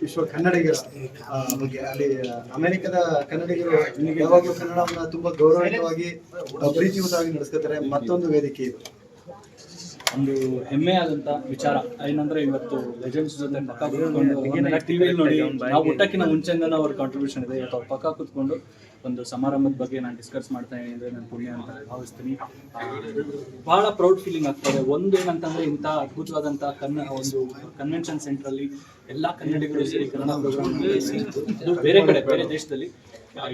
ವಿಶ್ವ ಕನ್ನಡಿಗರ ಬಗ್ಗೆ, ಅಲ್ಲಿ ಅಮೆರಿಕದ ಕನ್ನಡಿಗರು ಯಾವಾಗಲೂ ಕನ್ನಡವನ್ನ ತುಂಬಾ ಗೌರವಯುತವಾಗಿ ಪ್ರೀತಿಯುತವಾಗಿ ನಡೆಸ್ಕೊತಾರೆ ಮತ್ತೊಂದು ವೇದಿಕೆ ಇದು. ಒಂದು ಹೆಮ್ಮೆಯಾದಂತ ವಿಚಾರ. ಏನಂದ್ರೆ ಇವತ್ತು ಲೆಜೆಂಡ್ಸ್ ಜೊತೆ ಪಕ್ಕ ಕುತ್ಕೊಂಡು ಟಿವಿಯಲ್ಲಿ ನೋಡಿ, ನಾವು ಊಟಕ್ಕಿಂತ ಮುಂಚೆಯಿಂದನೂ ಅವ್ರ ಕಾಂಟ್ರಿಬ್ಯೂಷನ್ ಇದೆ. ಇವತ್ತು ಪಕ್ಕ ಕುತ್ಕೊಂಡು ಒಂದು ಸಮಾರಂಭದ ಬಗ್ಗೆ ನಾನು ಡಿಸ್ಕಸ್ ಮಾಡ್ತಾ ಅಂದ್ರೆ ನಾನು ಪುಣ್ಯ ಅಂತ ಭಾವಿಸ್ತೀನಿ. ಬಹಳ ಪ್ರೌಡ್ ಫೀಲಿಂಗ್ ಆಗ್ತದೆ ಒಂದು ಏನಂತಂದ್ರೆ ಇಂಥ ಅದ್ಭುತವಾದಂಥ ಕನ್ನ, ಒಂದು ಕನ್ವೆನ್ಷನ್ ಸೆಂಟರ್ ಅಲ್ಲಿ ಎಲ್ಲಾ ಕನ್ನಡಿಗರು ಸೇರಿ ಕನ್ನಡ ಪ್ರೋಗ್ರಾಮ್ ಬೇರೆ ಕಡೆ, ಬೇರೆ ದೇಶದಲ್ಲಿ.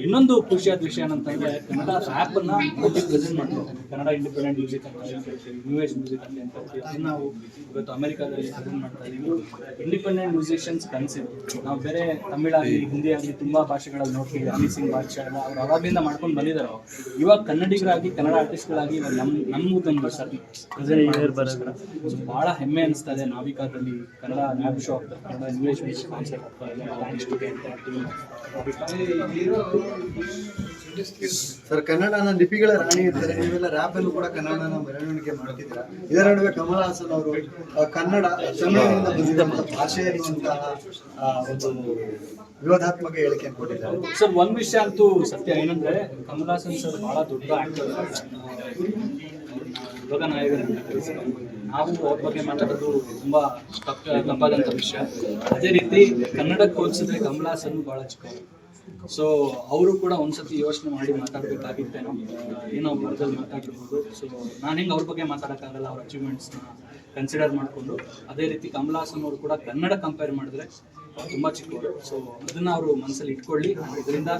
ಇನ್ನೊಂದು ಖುಷಿಯಾದ ವಿಷಯ ಏನಂತಂದ್ರೆ ಕನ್ನಡ ಆ್ಯಪ್ ಅನ್ನ ಪ್ರೆಸೆಂಟ್ ಮಾಡ್ತಾರೆ ಕನ್ನಡ ಇಂಡಿಪೆಂಡೆಂಟ್ ಮ್ಯೂಸಿಕ್ ಅಂತ ನ್ಯೂ ಏಜ್ ಮ್ಯೂಸಿಕ್ ಅಂತ ಅದನ್ನ ನಾವು ಇವತ್ತು ಅಮೆರಿಕಾದಲ್ಲಿ ಪ್ರೆಸೆಂಟ್ ಮಾಡ್ತಾ ಇದೀವಿ. Independent musicians council. ನಾವು ಬೇರೆ ತಮಿಳ್ ಆಗಲಿ ಹಿಂದಿ ಆಗಲಿ ತುಂಬಾ ಭಾಷೆಗಳಲ್ಲಿ ನೋಡ್ತೀವಿ. ಅಮಿತ್ ಸಿಂಗ್ ಭಾಷೆ ಎಲ್ಲ ಅವ್ರು ಅವಾಗಿಂದ ಮಾಡ್ಕೊಂಡು ಬಂದಿದ್ದಾರೆ. ಇವಾಗ ಕನ್ನಡಿಗರಾಗಿ ಕನ್ನಡ ಆರ್ಟಿಸ್ಟ್ಗಳಾಗಿ ಇವಾಗ ನಮ್ ತಂದು ಸರ್ ಪ್ರೆಸೆಂಟ್ ಬಹಳ ಹೆಮ್ಮೆ ಅನಿಸ್ತಾ ಇದೆ ನಾವಿಕಾದಲ್ಲಿ ಕನ್ನಡ ಮ್ಯಾಪ್ ಶೋ ಆಗ್ತದೆ Kannada new age music concert ಆಗ್ತಾ ಇದೆ. ಆರ್ಟಿಸ್ಟ್ಗೆ ಅಂತ ಹೇಳ್ತೀವಿ. ಸರ್ ಕನ್ನಡನ ಲಿಪಿಗಳ ರಾಣಿ ಇದ್ದಾರೆ. ನೀವೆಲ್ಲ ರ್ಯಾಪ್ ಅಲ್ಲೂ ಕೂಡ ಕನ್ನಡನ ಮೆರವಣಿಗೆ ಮಾಡ್ತಿದ್ದೀರಾ? ಇದರ ನಡುವೆ ಕಮಲ ಹಾಸನ್ ಅವರು ಕನ್ನಡ, ತಮಿಳಿನಿಂದ ಬಂದಿದ್ದಂತಹ ಭಾಷೆ ಒಂದು ವಿರೋಧಾತ್ಮಕ ಹೇಳಿಕೆ ಕೊಟ್ಟಿದ್ದಾರೆ. ಸರ್ ಒಂದ್ ವಿಷಯ ಅಂತೂ ಸತ್ಯ ಏನಂದ್ರೆ, ಕಮಲ್ ಹಾಸನ್ ಸರ್ ಬಹಳ ದೊಡ್ಡ ಆಕ್ಟರ್ ಯುವಕ. ನಾವು ಅವ್ರ ಬಗ್ಗೆ ಮಾತಾಡೋದು ತುಂಬಾ ತಪ್ಪ, ತಪ್ಪಾದಂತ ವಿಷಯ. ಅದೇ ರೀತಿ ಕನ್ನಡಕ್ಕೆ ಹೋಲಿಸಿದ್ರೆ ಕಮಲ್ ಹಾಸನ್ ಬಹಳ ಚಿಕ್ಕವರು ಸೊ ಅವರು ಕೂಡ ಒಂದ್ಸತಿ ಯೋಚನೆ ಮಾಡಿ ಮಾತಾಡ್ಬೇಕಾಗಿತ್ತೇನೋ. ಏನೋ ಬರ್ದಲ್ಲಿ ಮಾತಾಡಿರ್ಬೋದು ಸೊ ನಾನು ಹೆಂಗೆ ಅವ್ರ ಬಗ್ಗೆ ಮಾತಾಡೋಕ್ಕಾಗಲ್ಲ, ಅವ್ರ ಅಚೀವ್ಮೆಂಟ್ಸ್ನ ಕನ್ಸಿಡರ್ ಮಾಡಿಕೊಂಡು. ಅದೇ ರೀತಿ ಕಮಲ್ ಹಾಸನ್ ಅವರು ಕೂಡ ಕನ್ನಡ ಕಂಪೇರ್ ಮಾಡಿದ್ರೆ ತುಂಬಾ ಚಿಕ್ಕವರು. ಸೊ ಅದನ್ನ ಅವರು ಮನಸ್ಸಲ್ಲಿ ಇಟ್ಕೊಳ್ಳಿ. ಇದರಿಂದ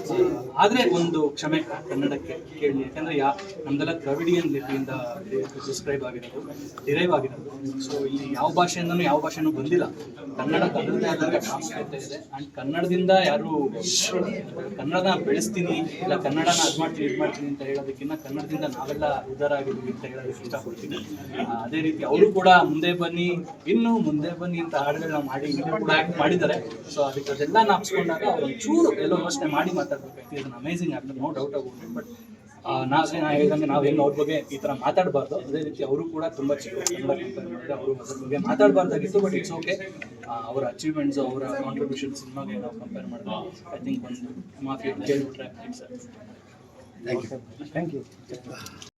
ಆದ್ರೆ ಒಂದು ಕ್ಷಮೆ ಕನ್ನಡಕ್ಕೆ ಕೇಳಿ. ಯಾಕಂದ್ರೆ, ಯಾ, ನಮ್ದೆಲ್ಲ ದ್ರವಿಡಿಯನ್ ಲಿಪಿಯಿಂದ ಸಬ್ಸ್ಕ್ರೈಬ್ ಆಗಿರೋದು ಡಿರೈವ್ ಆಗಿರೋದು. ಸೊ ಇಲ್ಲಿ ಯಾವ ಭಾಷೆಯಿಂದನೂ ಯಾವ ಭಾಷೆನೂ ಬಂದಿಲ್ಲ. ಕನ್ನಡ ಕನ್ನಡದೇ ಆದಂಥ ಪ್ರಾಮುಖ್ಯತೆ ಇದೆ. ಅಂಡ್ ಕನ್ನಡದಿಂದ ಯಾರು, ಕನ್ನಡನ ಬೆಳೆಸ್ತೀನಿ, ಇಲ್ಲ ಕನ್ನಡನ ಅದು ಮಾಡ್ತೀನಿ, ಇದು ಮಾಡ್ತೀನಿ ಅಂತ ಹೇಳೋದಕ್ಕಿಂತ ಕನ್ನಡದಿಂದ ನಾವೆಲ್ಲ ಉದ್ದಾರ ಆಗಿದ್ವಿ ಅಂತ ಹೇಳೋದಕ್ಕೆ ಇಷ್ಟಪಡ್ತೀನಿ. ಅದೇ ರೀತಿ ಅವರು ಕೂಡ ಮುಂದೆ ಬನ್ನಿ, ಇನ್ನು ಮುಂದೆ ಬನ್ನಿ ಅಂತ ಹಾಡುಗಳನ್ನ ಮಾಡಿ ಕೂಡ ಆ್ಯಕ್ಟ್ ಮಾಡಿದ್ದಾರೆ. ಸೊ ಅದಕ್ಕೆ ಅದೆಲ್ಲ ನಾಪ್ಸ್ಕೊಂಡಾಗ ಒಂಚೂರು ಎಲ್ಲೋ ಯೋಚನೆ ಮಾಡಿ ಮಾತಾಡ್ಬೇಕಾಗ್ತದೆ ಇದನ್ನ ಅಮೇಸಿಂಗ್ ಆಗ್ತದೆ. ನೋ ಡೌಟ್ ಅಬೌಟ್ ಬಟ್ ನಾವು ನಾ ಹೇಳಿದಂಗೆ ನಾವು ಹೆಂಗೆ ಅವ್ರ ಬಗ್ಗೆ ಈ ಥರ ಮಾತಾಡಬಾರ್ದು. ಅದೇ ರೀತಿ ಅವರು ಕೂಡ ತುಂಬ ಚಿಕ್ಕ ಅವರು ಅದ್ರ ಬಗ್ಗೆ ಮಾತಾಡಬಾರ್ದಾಗಿತ್ತು ಬಟ್ ಇಟ್ಸ್ ಓಕೆ ಅವರ ಅಚೀವ್ಮೆಂಟ್ಸ್ ಅವರ ಕಾಂಟ್ರಿಬ್ಯೂಷನ್ ಸಿನಿಮಾಗೆ ನಾವು ಕಂಪೇರ್ ಮಾಡಿದ್ರೆ ಐ ಥಿಂಕ್ ಒಂದು ಮಾಫಿ ಕೇಳ್ಬಿಟ್ರೆ ಥ್ಯಾಂಕ್ ಯು